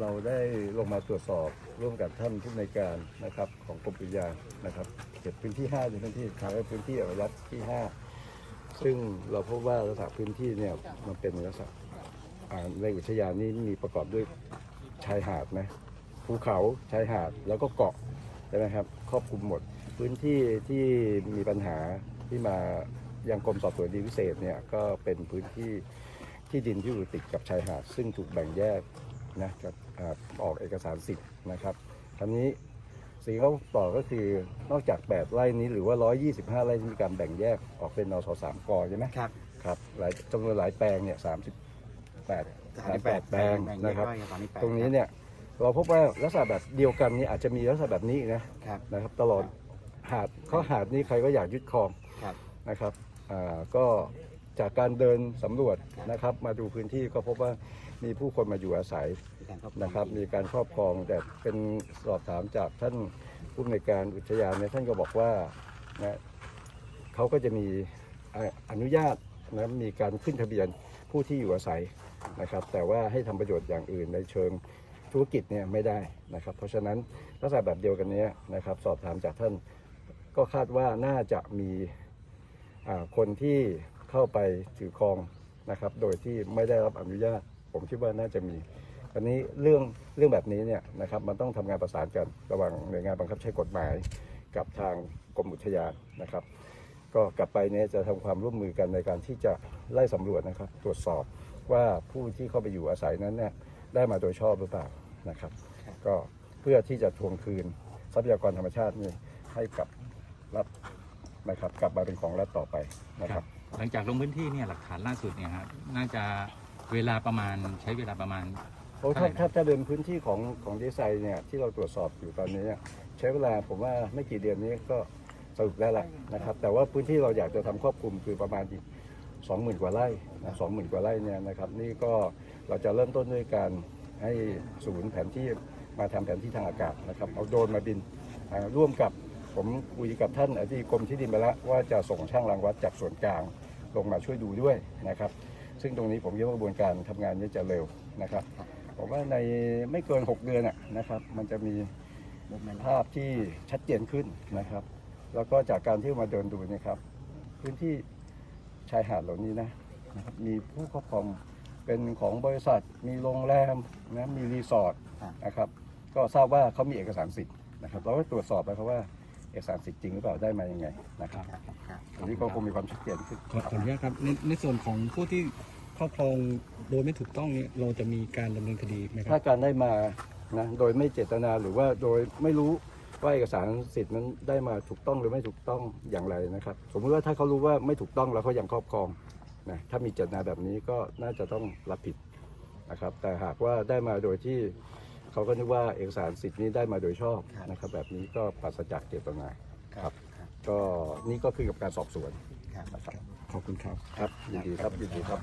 เราได้ลงมาตรวจสอบร่วมกับท่านผู้ในการนะครับของกรมอุทยานนะครับเก็บพื้นที่5ในพื้นที่ทางพื้นที่อนุรักษ์ที่ 5 ซึ่งเราพบว่าลักษณะพื้นที่เนี่ยมันเป็นลักษณะในอุทยานนี้มีประกอบด้วยชายหาดนะภูเขาชายหาดแล้วก็เกาะใช่ไหมครับครอบคลุมหมด พื้นที่ที่มีปัญหาที่มายังกรมสอบสวนดีพิเศษเนี่ยก็เป็นพื้นที่ที่ดินที่อยู่ติดกับชายหาดซึ่งถูกแบ่งแยก นะกับอ่าออกเอกสารสิทธิ์นะครับทีนี้สิ่งที่เขาต่อก็คือนอกจาก 8 ไร่นี้หรือว่า 125 ไร่ที่มีการแบ่งแยกออกเป็นนสสามกใช่ไหมครับครับหลายจำนวนหลายแปลงเนี่ย38 38แปลงแบ่งนะครับย่อยๆตอนนี้แปดตรงนี้เนี่ยเราพบว่าลักษณะแบบเดียวกันนี้อาจจะมีลักษณะแบบนี้อีกนะครับนะครับตลอดหาดข้อหาดนี้ใครก็อยากยึดครองครับนะครับอ่าก็ จากการเดินสำรวจนะครับ มาดูพื้นที่ก็พบว่ามีผู้คนมาอยู่อาศัยนะครับ มีการครอบครองแต่เป็นสอบถามจากท่านผู้อำนวยการอุทยานเนี่ยท่านก็บอกว่านะเขาก็จะมีอนุญาตนะมีการขึ้นทะเบียนผู้ที่อยู่อาศัยนะครับ แต่ว่าให้ทำประโยชน์อย่างอื่นในเชิงธุรกิจเนี่ยไม่ได้นะครับ เพราะฉะนั้นลักษณะแบบเดียวกันนี้นะครับ สอบถามจากท่านก็คาดว่าน่าจะมีคนที่ เข้าไปถือครองนะครับ โดยที่ไม่ได้รับอนุญาต ผมคิดว่าน่าจะมีอันนี้เรื่องเรื่องแบบนี้เนี่ยนะครับมันต้องทำงานประสานกันระหว่างหน่วยงานบังคับใช้กฎหมาย กับทางกรมอุทยานนะครับ ก็กลับไปเนี่ยจะทำความร่วมมือกันในการที่จะไล่สำรวจนะครับ ตรวจสอบว่าผู้ที่เข้าไปอยู่อาศัยนั้นเนี่ยได้มาโดยชอบหรือเปล่านะครับ ก็เพื่อที่จะทวงคืนทรัพยากรธรรมชาตินี่ให้กับรัฐนะครับ กลับมาเป็นของรัฐต่อไปนะครับ หลังจากลงพื้นที่เนี่ยหลักฐานล่าสุดเนี่ยครับน่าจะเวลาประมาณใช้เวลาประมาณ โอ้ถ้าถ้าถ้าเดินพื้นที่ของของดีไซน์เนี่ยที่เราตรวจสอบอยู่ตอนนี้เนี่ยใช้เวลาผมว่าไม่กี่เดือนนี้ก็สรุปได้แหละนะครับ แต่ว่าพื้นที่เราอยากจะทำครอบคลุมคือประมาณอีกสองหมื่นกว่าไร่นะสองหมื่นกว่าไร่เนี่ยนะครับนี่ก็เราจะเริ่มต้นด้วยการให้ศูนย์แผนที่มาทำแผนที่ทางอากาศนะครับเอาโดรนมาบินอ่าร่วมกับ ผมคุยกับท่านอธิบดีกรมที่ดินไปแล้วว่าจะส่งช่างรังวัดจากส่วนกลางลงมาช่วยดูด้วยนะครับ ซึ่งตรงนี้ผมคิดว่ากระบวนการทำงานนี้จะเร็วนะครับผมว่าในไม่เกิน 6 เดือนน่ะนะครับ มันจะมีมุมนั้นภาพที่ชัดเจนขึ้นนะครับ แล้วก็จากการที่มาเดินดูเนะครับพื้นที่ชายหาดเหล่านี้นะนะครับมีผู้ครอบครองเป็นของบริษัท มีโรงแรมนะมีรีสอร์ทนะครับ ก็ทราบว่าเขามีเอกสารสิทธิ์นะครับ เราก็ตรวจสอบไปครับว่าเอกสารสิทธิ์จริงหรือเปล่าได้มายังไงนะครับครับครับอันนี้ก็คงมีความชัดเจนขึ้นขอขออนุญาตครับในในส่วนของผู้ที่ครอบครองโดยไม่ถูกต้องนี้เราจะมีการดำเนินคดีไหมคถ้ารับการได้มานะโดยไม่เจตนาหรือว่าโดยไม่รู้ว่าเอกสารสิทธิ์นั้นได้มาถูกต้องหรือไม่ถูกต้องอย่างไรนะครับ สมมติว่าถ้าเขารู้ว่าไม่ถูกต้องแล้วเขายังครอบครองนะถ้ามีเจตนาแบบนี้ก็น่าจะต้องรับผิดนะครับ แต่หากว่าได้มาโดยที่ เขาก็นึกว่าเอกสารสิทธิ์นี้ได้มาโดยชอบนะครับ แบบนี้ก็ปราศจากเจตนาครับครับก็นี่ก็คือกับการสอบสวนครับนะครับขอบคุณครับครับยินดีครับยินดีครับ